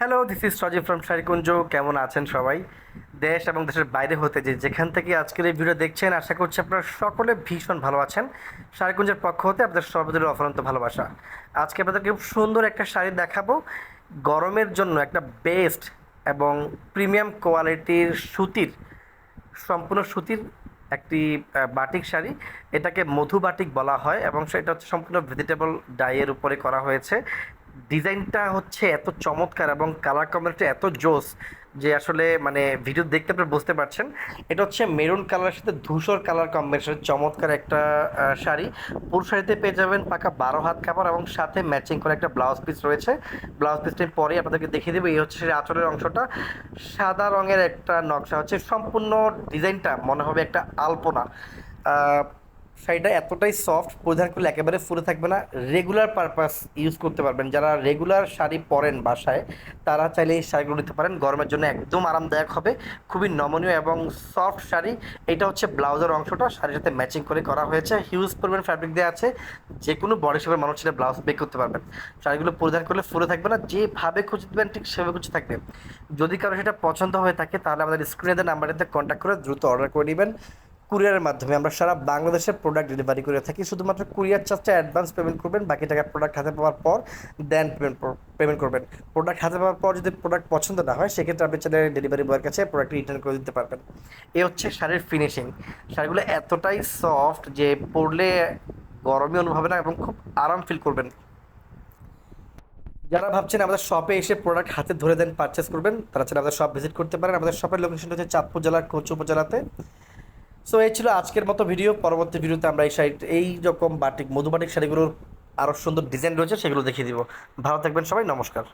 Hello this is Sajib from Sharikunja কেমন আছেন সবাই? দেশ এবং দেশের বাইরে হতে যে যেখান থেকে আজকের এই ভিডিও দেখছেন, আশা করছি আপনারা সকলে ভীষণ ভালো আছেন। শারিকুঞ্জের পক্ষ হতে আপনাদের সর্বদলীয় অফরন্ত ভালোবাসা। আজকে আপনাদেরকে খুব সুন্দর একটা শাড়ি দেখাবো। গরমের জন্য একটা বেস্ট এবং প্রিমিয়াম কোয়ালিটির সুতির, সম্পূর্ণ সুতির একটি বাটিক শাড়ি। এটাকে মধু বাটিক বলা হয় এবং সেটা হচ্ছে সম্পূর্ণ ভেজিটেবল ডাইয়ের উপরে করা হয়েছে। ডিজাইনটা হচ্ছে এত চমৎকার এবং কালার কম্বিনেশন এত জোস যে আসলে মানে ভিডিও দেখতে আপনারা বুঝতে পারছেন। এটা হচ্ছে মেরুন কালারের সাথে ধূসর কালার কম্বিনেশন চমৎকার একটা শাড়ি। পুরো শাড়িতে পেয়ে যাবেন পাকা বারো হাত কাপড় এবং সাথে ম্যাচিং করে একটা ব্লাউজ পিস রয়েছে। ব্লাউজ পিসটি পরে আপনাদেরকে দেখিয়ে দেবো। এই হচ্ছে আঁচলের অংশটা। সাদা রঙের একটা নকশা হচ্ছে। সম্পূর্ণ ডিজাইনটা মনে হবে একটা আলপনা। শাড়িটা এতটাই সফট, পরিধান করলে একেবারে ফুলে থাকবে না। রেগুলার পারপাস ইউজ করতে পারবেন। যারা রেগুলার শাড়ি পরেন বাসায়, তারা চাইলে এই শাড়িগুলো নিতে পারেন। গরমের জন্য একদম আরামদায়ক হবে। খুবই নমনীয় এবং সফট শাড়ি। এটা হচ্ছে ব্লাউজের অংশটা। শাড়ির সাথে ম্যাচিং করে করা হয়েছে। হিউজ পরিমাণ ফ্যাব্রিক দেওয়া আছে। যে কোনো বডি শেপের মানুষ ছেলে ব্লাউজ বেক করতে পারবেন। শাড়িগুলো পরিধান করলে ফুলে থাকবে না। যেভাবে খুঁজে দেবেন, ঠিক সেভাবে খুঁজে থাকবে। যদি কারও সেটা পছন্দ হয়ে থাকে, তাহলে আমাদের স্ক্রিনে দেওয়া নাম্বারেতে কন্ট্যাক্ট করে দ্রুত অর্ডার করে নেবেন। কুরিয়ারের মাধ্যমে। আমরা সারা বাংলাদেশে প্রোডাক্ট ডেলিভারি করে থাকি। শুধুমাত্র কুরিয়ার চার্জটা অ্যাডভান্স পেমেন্ট করবেন, বাকি টাকা প্রোডাক্ট হাতে পাওয়ার পর দেন পেমেন্ট পেমেন্ট করবেন। প্রোডাক্ট হাতে পাওয়ার পর যদি প্রোডাক্ট পছন্দ না হয়, সেক্ষেত্রে আপনি চাইলে ডেলিভারি বয়ের কাছে প্রোডাক্ট রিটার্ন করে দিতে পারবেন। এ হচ্ছে শাড়ির ফিনিশিং শাড়িগুলো এতটাই সফট যে পরলে গরমই অনুভব হবে না এবং খুব আরাম ফিল করবেন। যারা ভাবছেন আমাদের শপে এসে প্রোডাক্ট হাতে ধরে দেন পারচেস করবেন, তারা চাইলে আমাদের শপ ভিজিট করতে পারেন। আমাদের শপের লোকেশনটা হচ্ছে চাঁদপুর জেলার কোচ উপজেলাতে। সো এই ছিল আজকের মতো ভিডিও পরবর্তী ভিডিওতে আমরা এই শাড়ি এই রকম বাটিক, মধুবাটিক শাড়িগুলোর আরও সুন্দর ডিজাইন রয়েছে, সেগুলো দেখিয়ে দিব। ভালো থাকবেন সবাই, নমস্কার।